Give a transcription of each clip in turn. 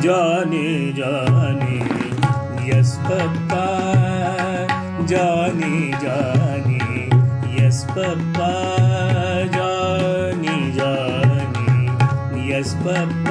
Johnny, Johnny, yes, Papa. Johnny, Johnny, yes, Papa. Johnny, Johnny, yes, Papa.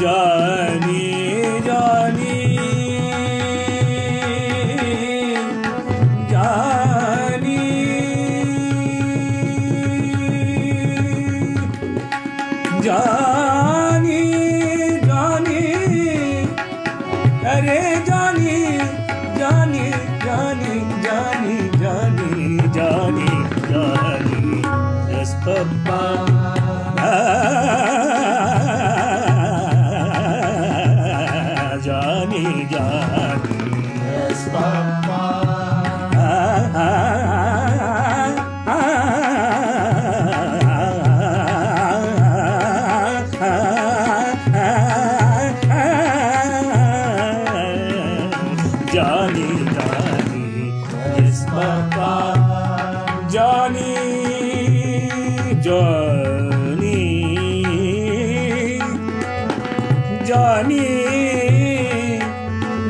Yeah.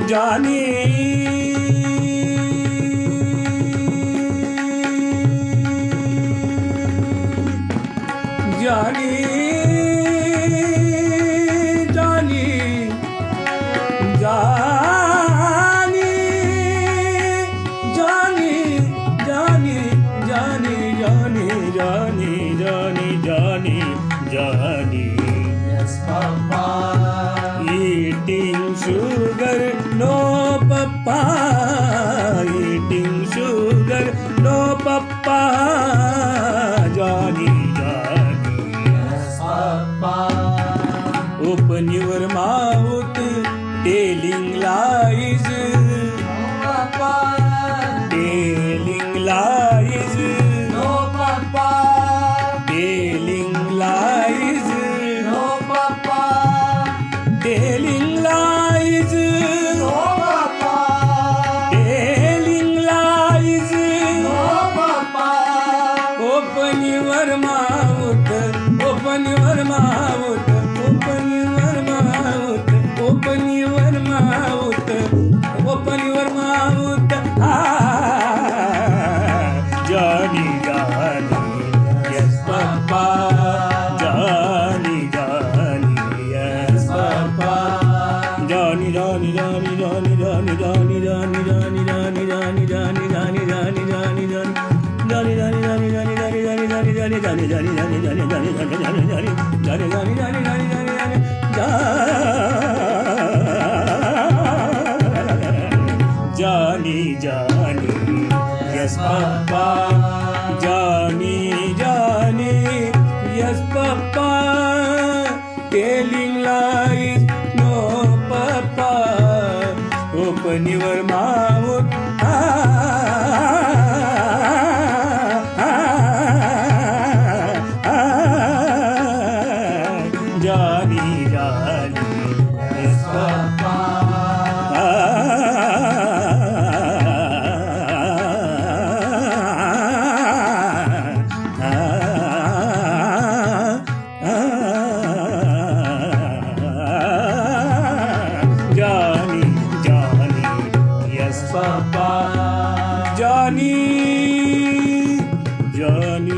Jaani Jaani. Sugar, no papa. Eating sugar, no papa. Johnny, Johnny. Yes, Papa. Open your mouth, telling lies, No, Papa. telling lies, Johnny, Johnny, Johnny, Johnny, Johnny, Johnny, Johnny, Johnny, Johnny, Johnny, Johnny, Johnny, Johnny, Johnny, Johnny. Johnny, Johnny, Johnny, Johnny, Johnny, Johnny, Johnny, Johnny, Johnny, Johnny, Johnny, Johnny, Johnny, Johnny, Johnny, Johnny, Johnny, Johnny, Johnny, Johnny. Johnny, Johnny, yes, Papa. Johnny, Johnny, yes, Papa. Telling lies, when you were my. Goiânia.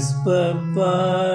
Johnny. Papa.